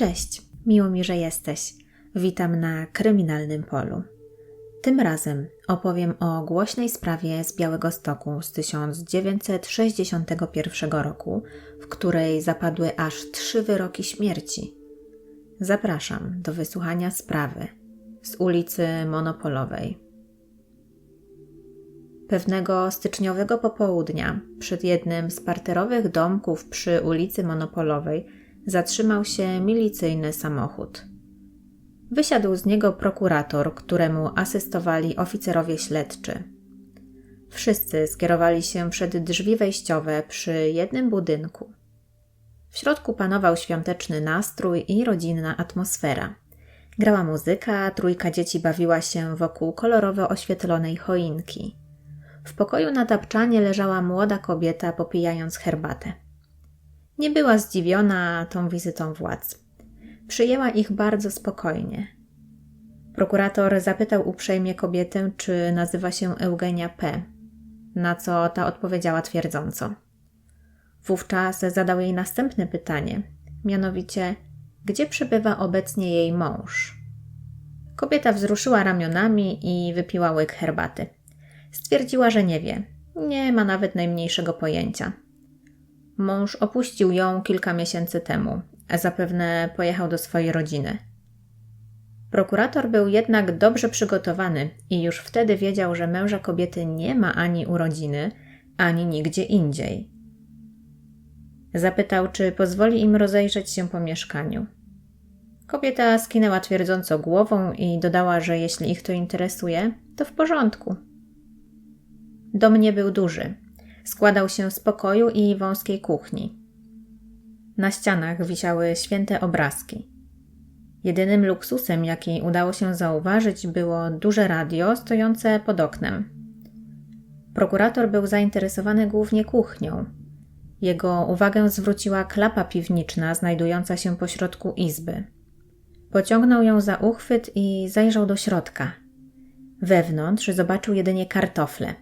Cześć, miło mi, że jesteś. Witam na kryminalnym polu. Tym razem opowiem o głośnej sprawie z Białego Stoku z 1961 roku, w której zapadły aż trzy wyroki śmierci. Zapraszam do wysłuchania sprawy z ulicy Monopolowej. Pewnego styczniowego popołudnia przed jednym z parterowych domków przy ulicy Monopolowej zatrzymał się milicyjny samochód. Wysiadł z niego prokurator, któremu asystowali oficerowie śledczy. Wszyscy skierowali się przed drzwi wejściowe przy jednym budynku. W środku panował świąteczny nastrój i rodzinna atmosfera. Grała muzyka, trójka dzieci bawiła się wokół kolorowo oświetlonej choinki. W pokoju na tapczanie leżała młoda kobieta popijając herbatę. Nie była zdziwiona tą wizytą władz. Przyjęła ich bardzo spokojnie. Prokurator zapytał uprzejmie kobietę, czy nazywa się Eugenia P., na co ta odpowiedziała twierdząco. Wówczas zadał jej następne pytanie, mianowicie, gdzie przebywa obecnie jej mąż. Kobieta wzruszyła ramionami i wypiła łyk herbaty. Stwierdziła, że nie wie, nie ma nawet najmniejszego pojęcia. Mąż opuścił ją kilka miesięcy temu, a zapewne pojechał do swojej rodziny. Prokurator był jednak dobrze przygotowany i już wtedy wiedział, że męża kobiety nie ma ani u rodziny, ani nigdzie indziej. Zapytał, czy pozwoli im rozejrzeć się po mieszkaniu. Kobieta skinęła twierdząco głową i dodała, że jeśli ich to interesuje, to w porządku. Dom nie był duży. Składał się z pokoju i wąskiej kuchni. Na ścianach wisiały święte obrazki. Jedynym luksusem, jaki udało się zauważyć, było duże radio stojące pod oknem. Prokurator był zainteresowany głównie kuchnią. Jego uwagę zwróciła klapa piwniczna znajdująca się pośrodku izby. Pociągnął ją za uchwyt i zajrzał do środka. Wewnątrz zobaczył jedynie kartofle,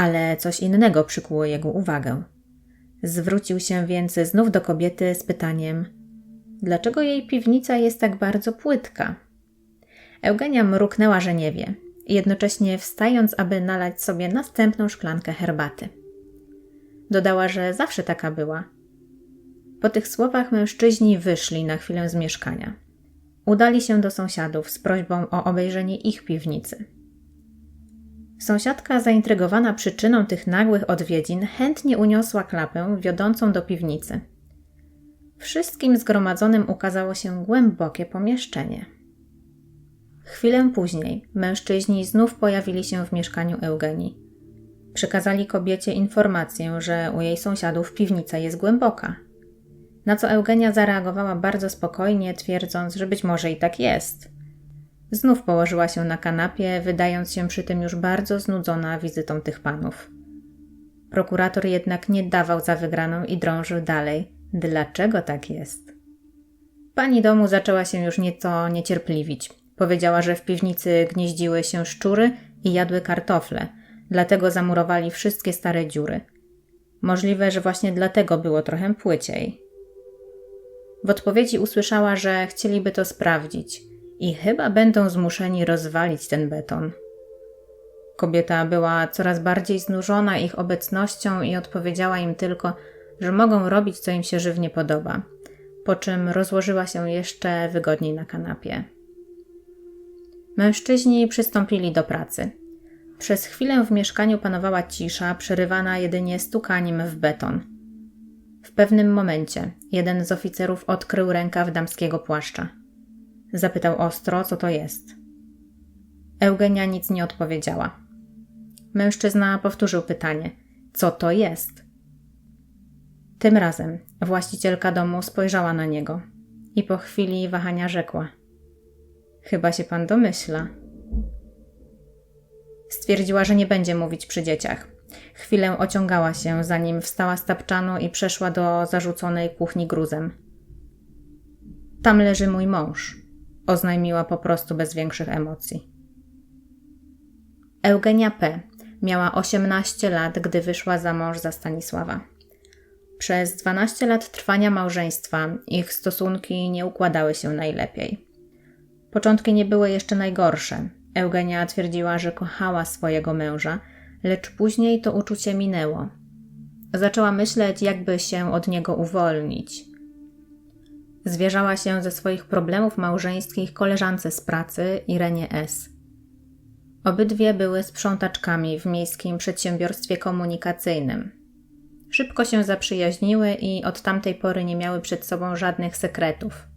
ale coś innego przykuło jego uwagę. Zwrócił się więc znów do kobiety z pytaniem: Dlaczego jej piwnica jest tak bardzo płytka? Eugenia mruknęła, że nie wie, jednocześnie wstając, aby nalać sobie następną szklankę herbaty. Dodała, że zawsze taka była. Po tych słowach mężczyźni wyszli na chwilę z mieszkania. Udali się do sąsiadów z prośbą o obejrzenie ich piwnicy. Sąsiadka, zaintrygowana przyczyną tych nagłych odwiedzin, chętnie uniosła klapę wiodącą do piwnicy. Wszystkim zgromadzonym ukazało się głębokie pomieszczenie. Chwilę później mężczyźni znów pojawili się w mieszkaniu Eugenii. Przekazali kobiecie informację, że u jej sąsiadów piwnica jest głęboka. Na co Eugenia zareagowała bardzo spokojnie, twierdząc, że być może i tak jest – Znów położyła się na kanapie, wydając się przy tym już bardzo znudzona wizytą tych panów. Prokurator jednak nie dawał za wygraną i drążył dalej. Dlaczego tak jest? Pani domu zaczęła się już nieco niecierpliwić. Powiedziała, że w piwnicy gnieździły się szczury i jadły kartofle, dlatego zamurowali wszystkie stare dziury. Możliwe, że właśnie dlatego było trochę płyciej. W odpowiedzi usłyszała, że chcieliby to sprawdzić – i chyba będą zmuszeni rozwalić ten beton. Kobieta była coraz bardziej znużona ich obecnością i odpowiedziała im tylko, że mogą robić, co im się żywnie podoba, po czym rozłożyła się jeszcze wygodniej na kanapie. Mężczyźni przystąpili do pracy. Przez chwilę w mieszkaniu panowała cisza, przerywana jedynie stukaniem w beton. W pewnym momencie jeden z oficerów odkrył rękaw damskiego płaszcza. Zapytał ostro, co to jest. Eugenia nic nie odpowiedziała. Mężczyzna powtórzył pytanie: Co to jest? Tym razem właścicielka domu spojrzała na niego i po chwili wahania rzekła: Chyba się pan domyśla. Stwierdziła, że nie będzie mówić przy dzieciach. Chwilę ociągała się, zanim wstała z tapczanu i przeszła do zarzuconej kuchni gruzem. Tam leży mój mąż, oznajmiła po prostu bez większych emocji. Eugenia P. miała 18 lat, gdy wyszła za mąż za Stanisława. Przez 12 lat trwania małżeństwa ich stosunki nie układały się najlepiej. Początki nie były jeszcze najgorsze. Eugenia twierdziła, że kochała swojego męża, lecz później to uczucie minęło. Zaczęła myśleć, jakby się od niego uwolnić. Zwierzała się ze swoich problemów małżeńskich koleżance z pracy Irenie S. Obydwie były sprzątaczkami w miejskim przedsiębiorstwie komunikacyjnym. Szybko się zaprzyjaźniły i od tamtej pory nie miały przed sobą żadnych sekretów.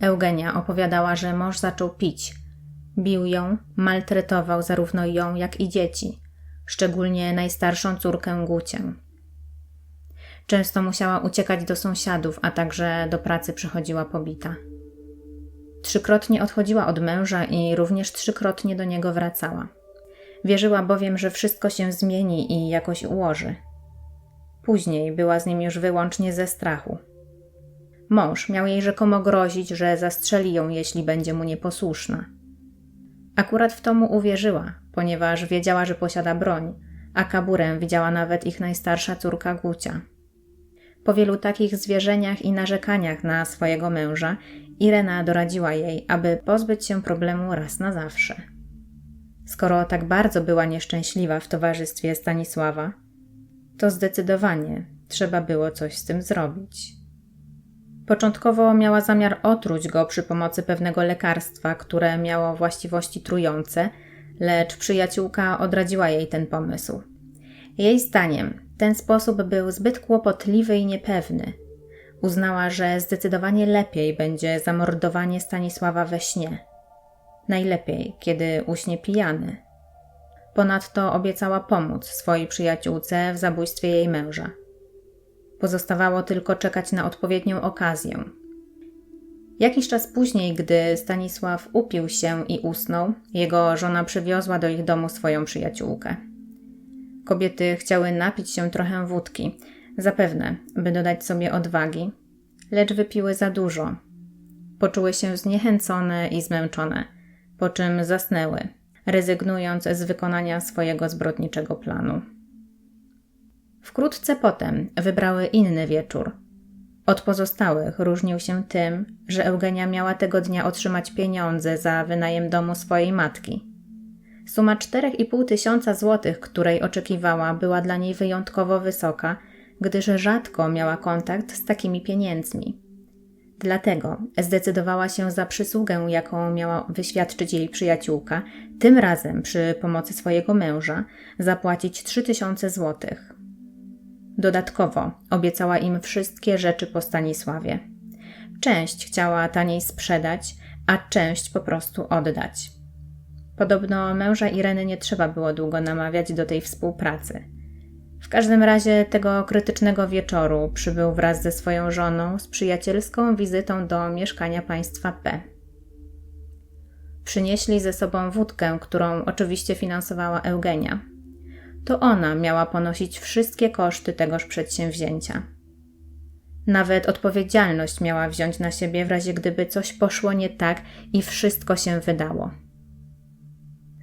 Eugenia opowiadała, że mąż zaczął pić. Bił ją, maltretował zarówno ją, jak i dzieci, szczególnie najstarszą córkę Gucię. Często musiała uciekać do sąsiadów, a także do pracy przychodziła pobita. Trzykrotnie odchodziła od męża i również trzykrotnie do niego wracała. Wierzyła bowiem, że wszystko się zmieni i jakoś ułoży. Później była z nim już wyłącznie ze strachu. Mąż miał jej rzekomo grozić, że zastrzeli ją, jeśli będzie mu nieposłuszna. Akurat w to mu uwierzyła, ponieważ wiedziała, że posiada broń, a kaburę widziała nawet ich najstarsza córka Gucia. Po wielu takich zwierzeniach i narzekaniach na swojego męża, Irena doradziła jej, aby pozbyć się problemu raz na zawsze. Skoro tak bardzo była nieszczęśliwa w towarzystwie Stanisława, to zdecydowanie trzeba było coś z tym zrobić. Początkowo miała zamiar otruć go przy pomocy pewnego lekarstwa, które miało właściwości trujące, lecz przyjaciółka odradziła jej ten pomysł. Jej zdaniem ten sposób był zbyt kłopotliwy i niepewny. Uznała, że zdecydowanie lepiej będzie zamordowanie Stanisława we śnie. Najlepiej, kiedy uśnie pijany. Ponadto obiecała pomóc swojej przyjaciółce w zabójstwie jej męża. Pozostawało tylko czekać na odpowiednią okazję. Jakiś czas później, gdy Stanisław upił się i usnął, jego żona przywiozła do ich domu swoją przyjaciółkę. Kobiety chciały napić się trochę wódki, zapewne, by dodać sobie odwagi, lecz wypiły za dużo. Poczuły się zniechęcone i zmęczone, po czym zasnęły, rezygnując z wykonania swojego zbrodniczego planu. Wkrótce potem wybrały inny wieczór. Od pozostałych różnił się tym, że Eugenia miała tego dnia otrzymać pieniądze za wynajem domu swojej matki. Suma 4,5 tysiąca złotych, której oczekiwała, była dla niej wyjątkowo wysoka, gdyż rzadko miała kontakt z takimi pieniędzmi. Dlatego zdecydowała się za przysługę, jaką miała wyświadczyć jej przyjaciółka, tym razem przy pomocy swojego męża zapłacić 3000 złotych. Dodatkowo obiecała im wszystkie rzeczy po Stanisławie. Część chciała taniej sprzedać, a część po prostu oddać. Podobno męża Ireny nie trzeba było długo namawiać do tej współpracy. W każdym razie tego krytycznego wieczoru przybył wraz ze swoją żoną z przyjacielską wizytą do mieszkania państwa P. Przynieśli ze sobą wódkę, którą oczywiście finansowała Eugenia. To ona miała ponosić wszystkie koszty tegoż przedsięwzięcia. Nawet odpowiedzialność miała wziąć na siebie w razie gdyby coś poszło nie tak i wszystko się wydało.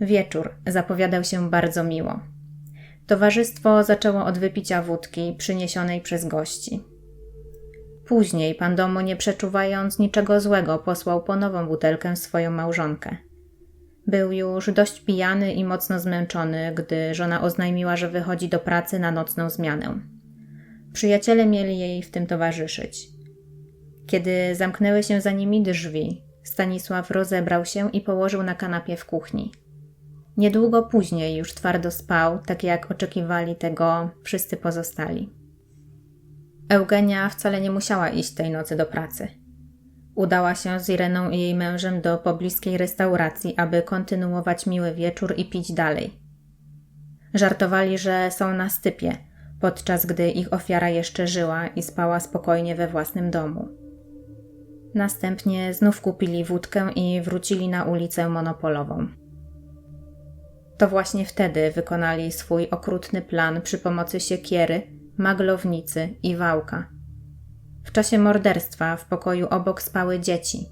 Wieczór zapowiadał się bardzo miło. Towarzystwo zaczęło od wypicia wódki przyniesionej przez gości. Później pan domu, nie przeczuwając niczego złego, posłał po nową butelkę swoją małżonkę. Był już dość pijany i mocno zmęczony, gdy żona oznajmiła, że wychodzi do pracy na nocną zmianę. Przyjaciele mieli jej w tym towarzyszyć. Kiedy zamknęły się za nimi drzwi, Stanisław rozebrał się i położył na kanapie w kuchni. Niedługo później już twardo spał, tak jak oczekiwali tego wszyscy pozostali. Eugenia wcale nie musiała iść tej nocy do pracy. Udała się z Ireną i jej mężem do pobliskiej restauracji, aby kontynuować miły wieczór i pić dalej. Żartowali, że są na stypie, podczas gdy ich ofiara jeszcze żyła i spała spokojnie we własnym domu. Następnie znów kupili wódkę i wrócili na ulicę monopolową. To właśnie wtedy wykonali swój okrutny plan przy pomocy siekiery, maglownicy i wałka. W czasie morderstwa w pokoju obok spały dzieci.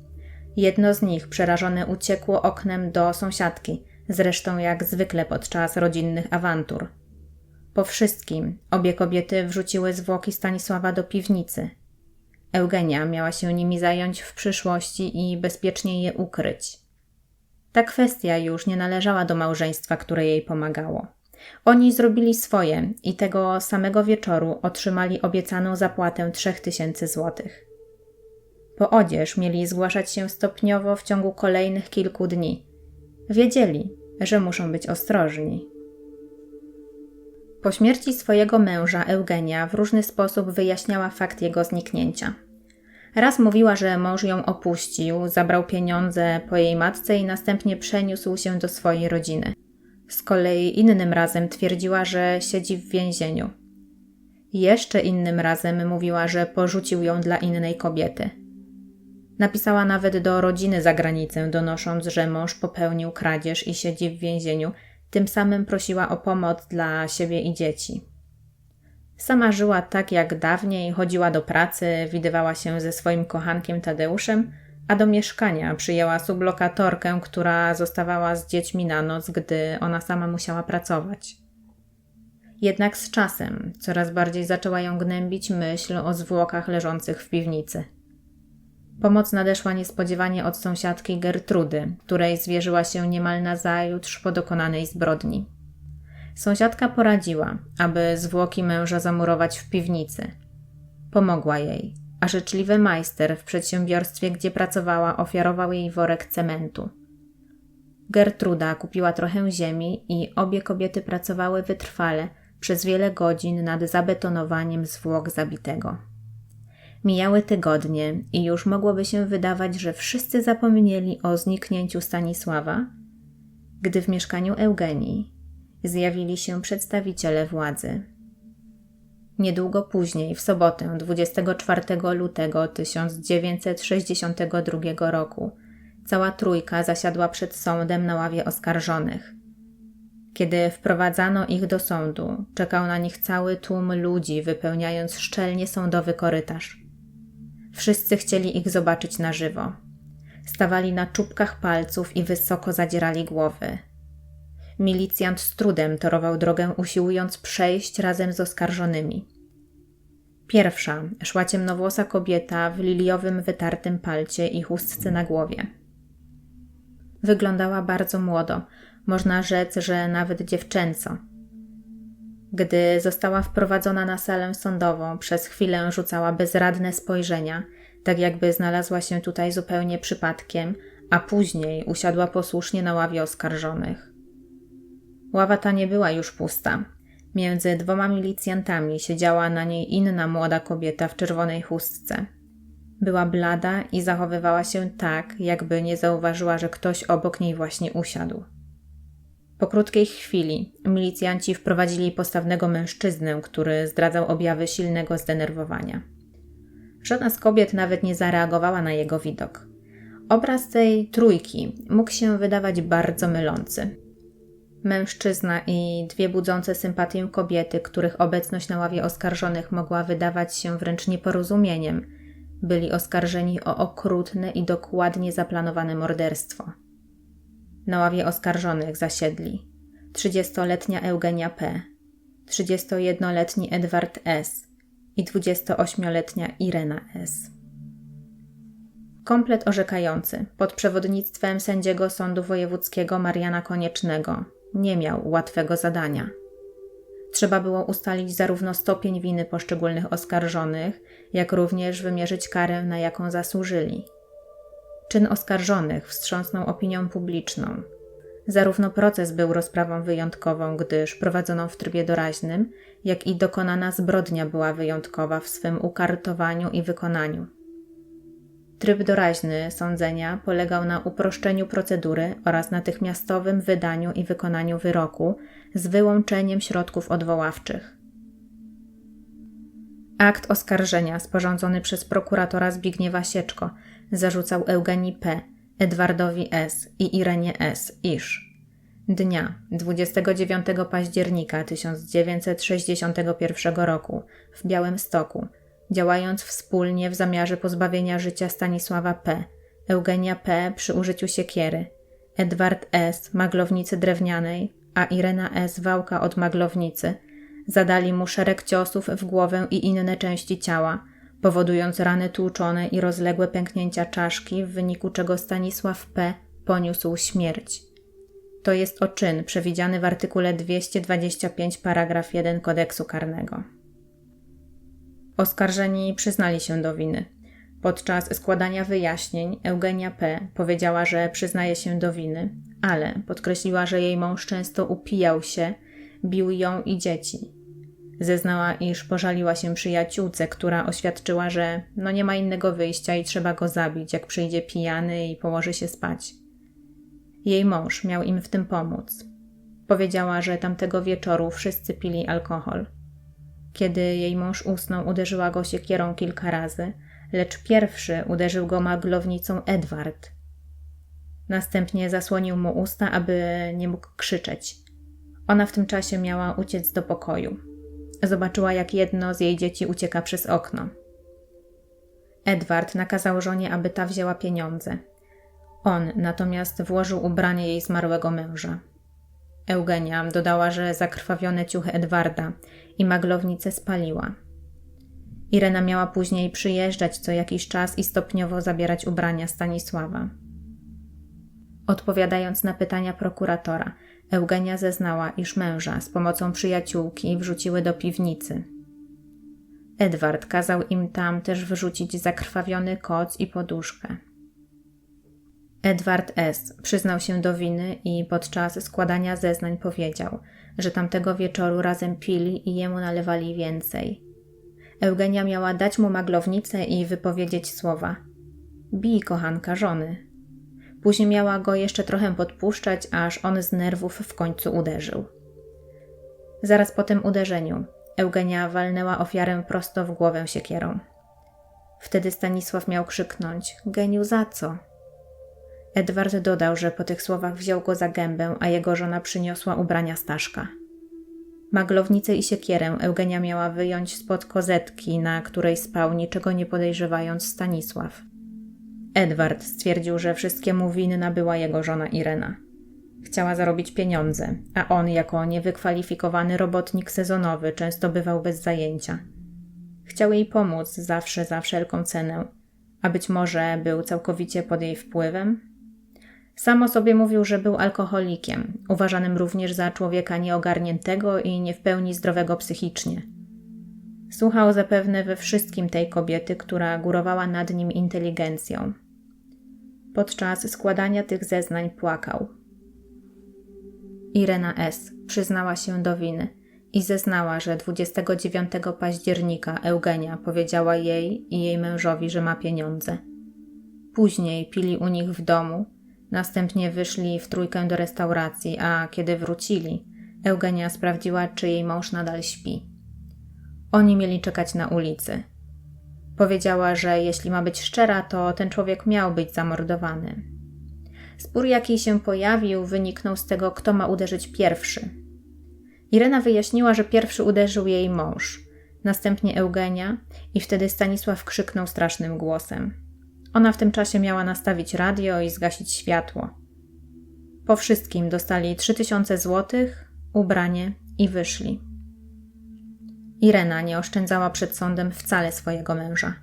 Jedno z nich przerażone uciekło oknem do sąsiadki, zresztą jak zwykle podczas rodzinnych awantur. Po wszystkim obie kobiety wrzuciły zwłoki Stanisława do piwnicy. Eugenia miała się nimi zająć w przyszłości i bezpiecznie je ukryć. Ta kwestia już nie należała do małżeństwa, które jej pomagało. Oni zrobili swoje i tego samego wieczoru otrzymali obiecaną zapłatę trzech tysięcy złotych. Po odzież mieli zgłaszać się stopniowo w ciągu kolejnych kilku dni. Wiedzieli, że muszą być ostrożni. Po śmierci swojego męża Eugenia w różny sposób wyjaśniała fakt jego zniknięcia. Raz mówiła, że mąż ją opuścił, zabrał pieniądze po jej matce i następnie przeniósł się do swojej rodziny. Z kolei innym razem twierdziła, że siedzi w więzieniu. Jeszcze innym razem mówiła, że porzucił ją dla innej kobiety. Napisała nawet do rodziny za granicę, donosząc, że mąż popełnił kradzież i siedzi w więzieniu, tym samym prosiła o pomoc dla siebie i dzieci. Sama żyła tak jak dawniej, chodziła do pracy, widywała się ze swoim kochankiem Tadeuszem, a do mieszkania przyjęła sublokatorkę, która zostawała z dziećmi na noc, gdy ona sama musiała pracować. Jednak z czasem coraz bardziej zaczęła ją gnębić myśl o zwłokach leżących w piwnicy. Pomoc nadeszła niespodziewanie od sąsiadki Gertrudy, której zwierzyła się niemal nazajutrz po dokonanej zbrodni. Sąsiadka poradziła, aby zwłoki męża zamurować w piwnicy. Pomogła jej, a życzliwy majster w przedsiębiorstwie, gdzie pracowała, ofiarował jej worek cementu. Gertruda kupiła trochę ziemi i obie kobiety pracowały wytrwale przez wiele godzin nad zabetonowaniem zwłok zabitego. Mijały tygodnie i już mogłoby się wydawać, że wszyscy zapomnieli o zniknięciu Stanisława, gdy w mieszkaniu Eugenii zjawili się przedstawiciele władzy. Niedługo później, w sobotę 24 lutego 1962 roku, cała trójka zasiadła przed sądem na ławie oskarżonych. Kiedy wprowadzano ich do sądu, czekał na nich cały tłum ludzi, wypełniając szczelnie sądowy korytarz. Wszyscy chcieli ich zobaczyć na żywo. Stawali na czubkach palców i wysoko zadzierali głowy. Milicjant z trudem torował drogę, usiłując przejść razem z oskarżonymi. Pierwsza szła ciemnowłosa kobieta w liliowym wytartym palcie i chustce na głowie. Wyglądała bardzo młodo, można rzec, że nawet dziewczęco. Gdy została wprowadzona na salę sądową, przez chwilę rzucała bezradne spojrzenia, tak jakby znalazła się tutaj zupełnie przypadkiem, a później usiadła posłusznie na ławie oskarżonych. Ława ta nie była już pusta. Między dwoma milicjantami siedziała na niej inna młoda kobieta w czerwonej chustce. Była blada i zachowywała się tak, jakby nie zauważyła, że ktoś obok niej właśnie usiadł. Po krótkiej chwili milicjanci wprowadzili postawnego mężczyznę, który zdradzał objawy silnego zdenerwowania. Żadna z kobiet nawet nie zareagowała na jego widok. Obraz tej trójki mógł się wydawać bardzo mylący. Mężczyzna i dwie budzące sympatię kobiety, których obecność na ławie oskarżonych mogła wydawać się wręcz nieporozumieniem, byli oskarżeni o okrutne i dokładnie zaplanowane morderstwo. Na ławie oskarżonych zasiedli 30-letnia Eugenia P., 31-letni Edward S. i 28-letnia Irena S. Komplet orzekający pod przewodnictwem sędziego Sądu Wojewódzkiego Mariana Koniecznego nie miał łatwego zadania. Trzeba było ustalić zarówno stopień winy poszczególnych oskarżonych, jak również wymierzyć karę, na jaką zasłużyli. Czyn oskarżonych wstrząsnął opinią publiczną. Zarówno proces był rozprawą wyjątkową, gdyż prowadzoną w trybie doraźnym, jak i dokonana zbrodnia była wyjątkowa w swym ukartowaniu i wykonaniu. Tryb doraźny sądzenia polegał na uproszczeniu procedury oraz natychmiastowym wydaniu i wykonaniu wyroku z wyłączeniem środków odwoławczych. Akt oskarżenia sporządzony przez prokuratora Zbigniewa Sieczko zarzucał Eugenii P., Edwardowi S. i Irenie S., iż dnia 29 października 1961 roku w Białymstoku działając wspólnie w zamiarze pozbawienia życia Stanisława P., Eugenia P. przy użyciu siekiery, Edward S. maglownicy drewnianej, a Irena S. wałka od maglownicy, Zadali mu szereg ciosów w głowę i inne części ciała, powodując rany tłuczone i rozległe pęknięcia czaszki, w wyniku czego Stanisław P. poniósł śmierć. To jest o czyn przewidziany w artykule 225 paragraf 1 kodeksu karnego. Oskarżeni przyznali się do winy. Podczas składania wyjaśnień Eugenia P. powiedziała, że przyznaje się do winy, ale podkreśliła, że jej mąż często upijał się, bił ją i dzieci. Zeznała, iż pożaliła się przyjaciółce, która oświadczyła, że no nie ma innego wyjścia i trzeba go zabić, jak przyjdzie pijany i położy się spać. Jej mąż miał im w tym pomóc. Powiedziała, że tamtego wieczoru wszyscy pili alkohol. Kiedy jej mąż usnął, uderzyła go siekierą kilka razy, lecz pierwszy uderzył go maglownicą Edward. Następnie zasłonił mu usta, aby nie mógł krzyczeć. Ona w tym czasie miała uciec do pokoju. Zobaczyła, jak jedno z jej dzieci ucieka przez okno. Edward nakazał żonie, aby ta wzięła pieniądze. On natomiast włożył ubranie jej zmarłego męża. Eugenia dodała, że zakrwawione ciuchy Edwarda i maglownicę spaliła. Irena miała później przyjeżdżać co jakiś czas i stopniowo zabierać ubrania Stanisława. Odpowiadając na pytania prokuratora, Eugenia zeznała, iż męża z pomocą przyjaciółki wrzuciły do piwnicy. Edward kazał im tam też wrzucić zakrwawiony koc i poduszkę. Edward S. przyznał się do winy i podczas składania zeznań powiedział, że tamtego wieczoru razem pili i jemu nalewali więcej. Eugenia miała dać mu maglownicę i wypowiedzieć słowa: Bij, kochanka żony. Później miała go jeszcze trochę podpuszczać, aż on z nerwów w końcu uderzył. Zaraz po tym uderzeniu Eugenia walnęła ofiarę prosto w głowę siekierą. Wtedy Stanisław miał krzyknąć: Geniu, za co? Edward dodał, że po tych słowach wziął go za gębę, a jego żona przyniosła ubrania Staszka. Maglownicę i siekierę Eugenia miała wyjąć spod kozetki, na której spał, niczego nie podejrzewając Stanisław. Edward stwierdził, że wszystkiemu winna była jego żona Irena. Chciała zarobić pieniądze, a on, jako niewykwalifikowany robotnik sezonowy, często bywał bez zajęcia. Chciał jej pomóc zawsze za wszelką cenę, a być może był całkowicie pod jej wpływem, sam o sobie mówił, że był alkoholikiem, uważanym również za człowieka nieogarniętego i nie w pełni zdrowego psychicznie. Słuchał zapewne we wszystkim tej kobiety, która górowała nad nim inteligencją. Podczas składania tych zeznań płakał. Irena S. przyznała się do winy i zeznała, że 29 października Eugenia powiedziała jej i jej mężowi, że ma pieniądze. Później pili u nich w domu Następnie wyszli w trójkę do restauracji, a kiedy wrócili, Eugenia sprawdziła, czy jej mąż nadal śpi. Oni mieli czekać na ulicy. Powiedziała, że jeśli ma być szczera, to ten człowiek miał być zamordowany. Spór, jaki się pojawił, wyniknął z tego, kto ma uderzyć pierwszy. Irena wyjaśniła, że pierwszy uderzył jej mąż, następnie Eugenia, i wtedy Stanisław krzyknął strasznym głosem. Ona w tym czasie miała nastawić radio i zgasić światło. Po wszystkim dostali 3000 złotych, ubranie i wyszli. Irena nie oszczędzała przed sądem wcale swojego męża.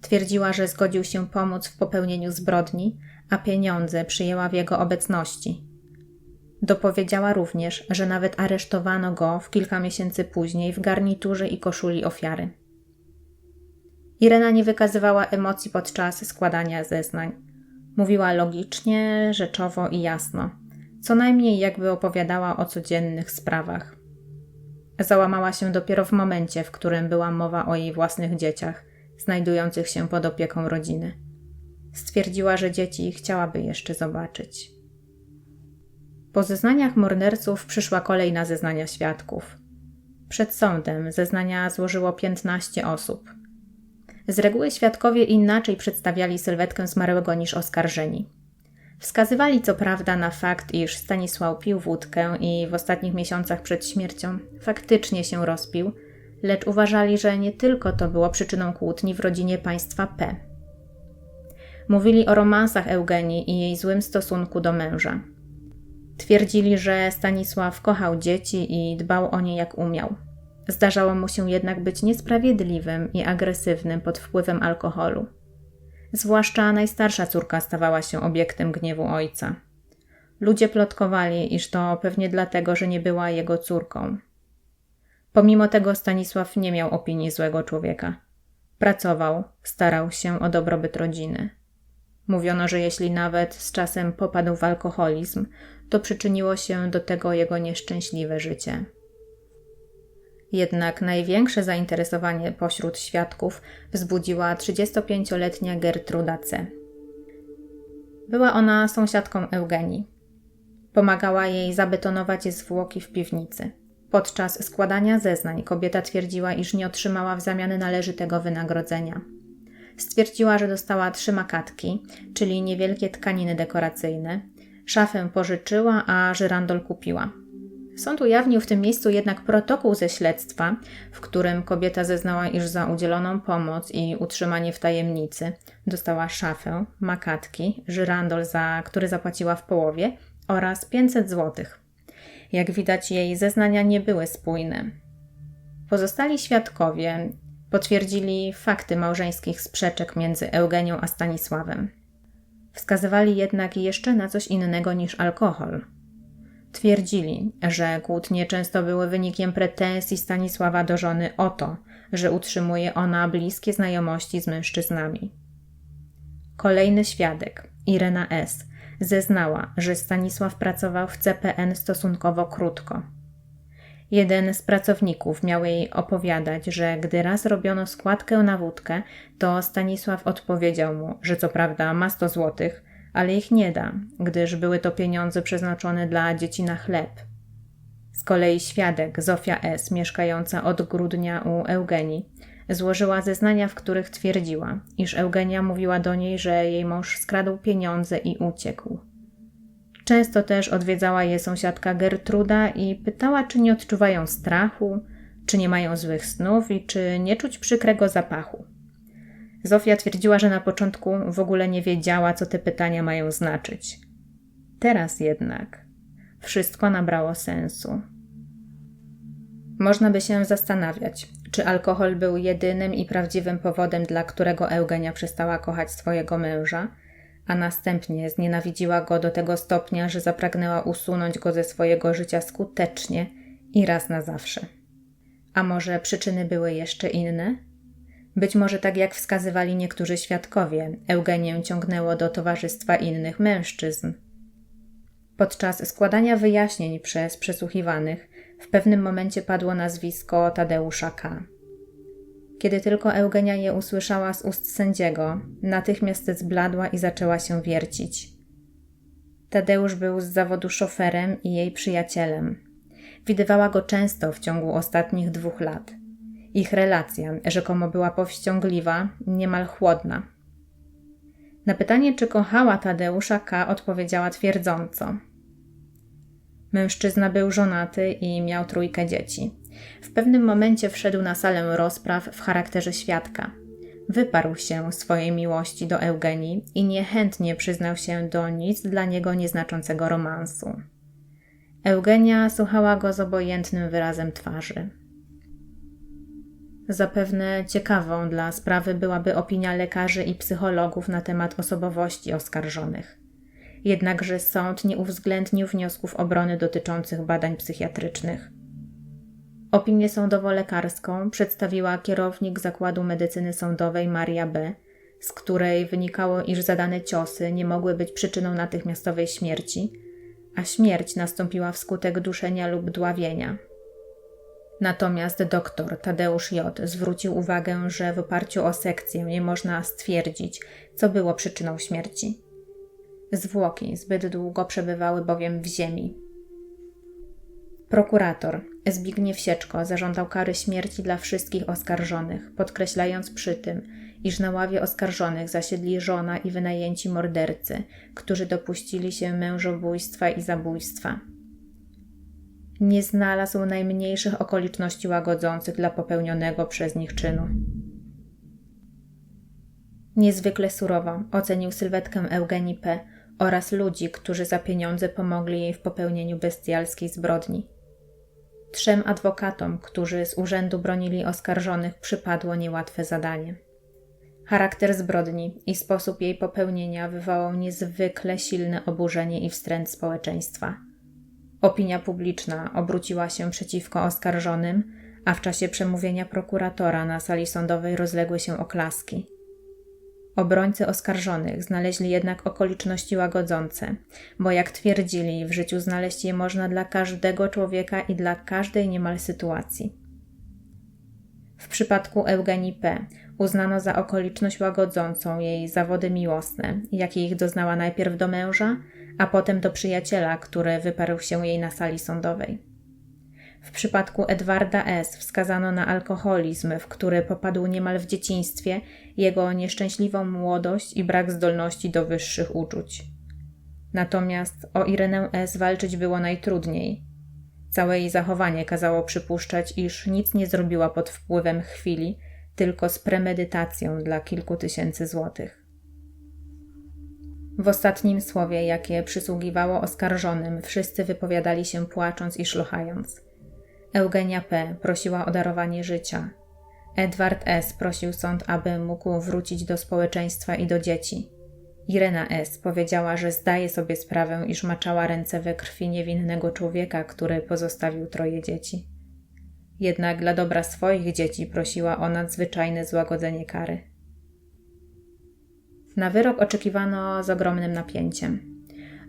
Twierdziła, że zgodził się pomóc w popełnieniu zbrodni, a pieniądze przyjęła w jego obecności. Dopowiedziała również, że nawet aresztowano go w kilka miesięcy później w garniturze i koszuli ofiary. Irena nie wykazywała emocji podczas składania zeznań. Mówiła logicznie, rzeczowo i jasno, co najmniej jakby opowiadała o codziennych sprawach. Załamała się dopiero w momencie, w którym była mowa o jej własnych dzieciach, znajdujących się pod opieką rodziny. Stwierdziła, że dzieci chciałaby jeszcze zobaczyć. Po zeznaniach morderców przyszła kolej na zeznania świadków. Przed sądem zeznania złożyło 15 osób. Z reguły świadkowie inaczej przedstawiali sylwetkę zmarłego niż oskarżeni. Wskazywali co prawda na fakt, iż Stanisław pił wódkę i w ostatnich miesiącach przed śmiercią faktycznie się rozpił, lecz uważali, że nie tylko to było przyczyną kłótni w rodzinie państwa P. Mówili o romansach Eugenii i jej złym stosunku do męża. Twierdzili, że Stanisław kochał dzieci i dbał o nie jak umiał. Zdarzało mu się jednak być niesprawiedliwym i agresywnym pod wpływem alkoholu. Zwłaszcza najstarsza córka stawała się obiektem gniewu ojca. Ludzie plotkowali, iż to pewnie dlatego, że nie była jego córką. Pomimo tego Stanisław nie miał opinii złego człowieka. Pracował, starał się o dobrobyt rodziny. Mówiono, że jeśli nawet z czasem popadł w alkoholizm, to przyczyniło się do tego jego nieszczęśliwe życie. Jednak największe zainteresowanie pośród świadków wzbudziła 35-letnia Gertruda C. Była ona sąsiadką Eugenii. Pomagała jej zabetonować zwłoki w piwnicy. Podczas składania zeznań kobieta twierdziła, iż nie otrzymała w zamian należytego wynagrodzenia. Stwierdziła, że dostała trzy makatki, czyli niewielkie tkaniny dekoracyjne. Szafę pożyczyła, a żyrandol kupiła. Sąd ujawnił w tym miejscu jednak protokół ze śledztwa, w którym kobieta zeznała, iż za udzieloną pomoc i utrzymanie w tajemnicy dostała szafę, makatki, żyrandol, za który zapłaciła w połowie oraz 500 złotych. Jak widać, jej zeznania nie były spójne. Pozostali świadkowie potwierdzili fakty małżeńskich sprzeczek między Eugenią a Stanisławem. Wskazywali jednak jeszcze na coś innego niż alkohol. Twierdzili, że kłótnie często były wynikiem pretensji Stanisława do żony o to, że utrzymuje ona bliskie znajomości z mężczyznami. Kolejny świadek, Irena S., zeznała, że Stanisław pracował w CPN stosunkowo krótko. Jeden z pracowników miał jej opowiadać, że gdy raz robiono składkę na wódkę, to Stanisław odpowiedział mu, że co prawda ma 100 złotych, ale ich nie da, gdyż były to pieniądze przeznaczone dla dzieci na chleb. Z kolei świadek Zofia S., mieszkająca od grudnia u Eugenii, złożyła zeznania, w których twierdziła, iż Eugenia mówiła do niej, że jej mąż skradł pieniądze i uciekł. Często też odwiedzała je sąsiadka Gertruda i pytała, czy nie odczuwają strachu, czy nie mają złych snów i czy nie czuć przykrego zapachu. Zofia twierdziła, że na początku w ogóle nie wiedziała, co te pytania mają znaczyć. Teraz jednak wszystko nabrało sensu. Można by się zastanawiać, czy alkohol był jedynym i prawdziwym powodem, dla którego Eugenia przestała kochać swojego męża, a następnie znienawidziła go do tego stopnia, że zapragnęła usunąć go ze swojego życia skutecznie i raz na zawsze. A może przyczyny były jeszcze inne? Być może tak jak wskazywali niektórzy świadkowie, Eugenię ciągnęło do towarzystwa innych mężczyzn. Podczas składania wyjaśnień przez przesłuchiwanych w pewnym momencie padło nazwisko Tadeusza K. Kiedy tylko Eugenia je usłyszała z ust sędziego, natychmiast zbladła i zaczęła się wiercić. Tadeusz był z zawodu szoferem i jej przyjacielem. Widywała go często w ciągu ostatnich dwóch lat. Ich relacja rzekomo była powściągliwa, niemal chłodna. Na pytanie, czy kochała Tadeusza K., odpowiedziała twierdząco. Mężczyzna był żonaty i miał trójkę dzieci. W pewnym momencie wszedł na salę rozpraw w charakterze świadka. Wyparł się swojej miłości do Eugenii i niechętnie przyznał się do nic dla niego nieznaczącego romansu. Eugenia słuchała go z obojętnym wyrazem twarzy. Zapewne ciekawą dla sprawy byłaby opinia lekarzy i psychologów na temat osobowości oskarżonych. Jednakże sąd nie uwzględnił wniosków obrony dotyczących badań psychiatrycznych. Opinię sądowo-lekarską przedstawiła kierownik Zakładu Medycyny Sądowej Maria B., z której wynikało, iż zadane ciosy nie mogły być przyczyną natychmiastowej śmierci, a śmierć nastąpiła wskutek duszenia lub dławienia. Natomiast doktor Tadeusz J. zwrócił uwagę, że w oparciu o sekcję nie można stwierdzić, co było przyczyną śmierci. Zwłoki zbyt długo przebywały bowiem w ziemi. Prokurator Zbigniew Sieczko zażądał kary śmierci dla wszystkich oskarżonych, podkreślając przy tym, iż na ławie oskarżonych zasiedli żona i wynajęci mordercy, którzy dopuścili się mężobójstwa i zabójstwa. Nie znalazł najmniejszych okoliczności łagodzących dla popełnionego przez nich czynu. Niezwykle surowo ocenił sylwetkę Eugenii P. oraz ludzi, którzy za pieniądze pomogli jej w popełnieniu bestialskiej zbrodni. Trzem adwokatom, którzy z urzędu bronili oskarżonych, przypadło niełatwe zadanie. Charakter zbrodni i sposób jej popełnienia wywołał niezwykle silne oburzenie i wstręt społeczeństwa. Opinia publiczna obróciła się przeciwko oskarżonym, a w czasie przemówienia prokuratora na sali sądowej rozległy się oklaski. Obrońcy oskarżonych znaleźli jednak okoliczności łagodzące, bo jak twierdzili, w życiu znaleźć je można dla każdego człowieka i dla każdej niemal sytuacji. W przypadku Eugenii P. uznano za okoliczność łagodzącą jej zawody miłosne, jakich doznała najpierw do męża, a potem do przyjaciela, który wyparł się jej na sali sądowej. W przypadku Edwarda S. wskazano na alkoholizm, w który popadł niemal w dzieciństwie, jego nieszczęśliwą młodość i brak zdolności do wyższych uczuć. Natomiast o Irenę S. walczyć było najtrudniej. Całe jej zachowanie kazało przypuszczać, iż nic nie zrobiła pod wpływem chwili, tylko z premedytacją dla kilku tysięcy złotych. W ostatnim słowie, jakie przysługiwało oskarżonym, wszyscy wypowiadali się płacząc i szlochając. Eugenia P. prosiła o darowanie życia. Edward S. prosił sąd, aby mógł wrócić do społeczeństwa i do dzieci. Irena S. powiedziała, że zdaje sobie sprawę, iż maczała ręce we krwi niewinnego człowieka, który pozostawił troje dzieci. Jednak dla dobra swoich dzieci prosiła o nadzwyczajne złagodzenie kary. Na wyrok oczekiwano z ogromnym napięciem.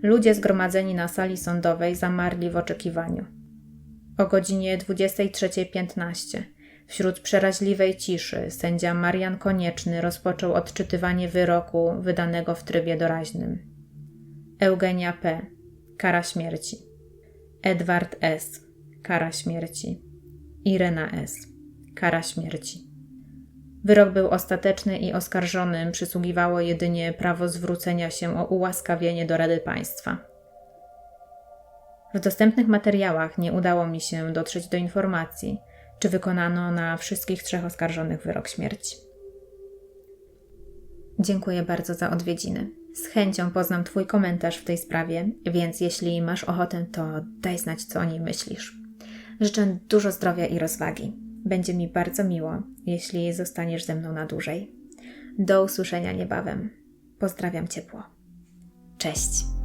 Ludzie zgromadzeni na sali sądowej zamarli w oczekiwaniu. O godzinie 23.15 wśród przeraźliwej ciszy sędzia Marian Konieczny rozpoczął odczytywanie wyroku wydanego w trybie doraźnym. Eugenia P. Kara śmierci. Edward S. Kara śmierci. Irena S. Kara śmierci. Wyrok był ostateczny i oskarżonym przysługiwało jedynie prawo zwrócenia się o ułaskawienie do Rady Państwa. W dostępnych materiałach nie udało mi się dotrzeć do informacji, czy wykonano na wszystkich trzech oskarżonych wyrok śmierci. Dziękuję bardzo za odwiedziny. Z chęcią poznam Twój komentarz w tej sprawie, więc jeśli masz ochotę, to daj znać, co o niej myślisz. Życzę dużo zdrowia i rozwagi. Będzie mi bardzo miło, jeśli zostaniesz ze mną na dłużej. Do usłyszenia niebawem. Pozdrawiam ciepło. Cześć.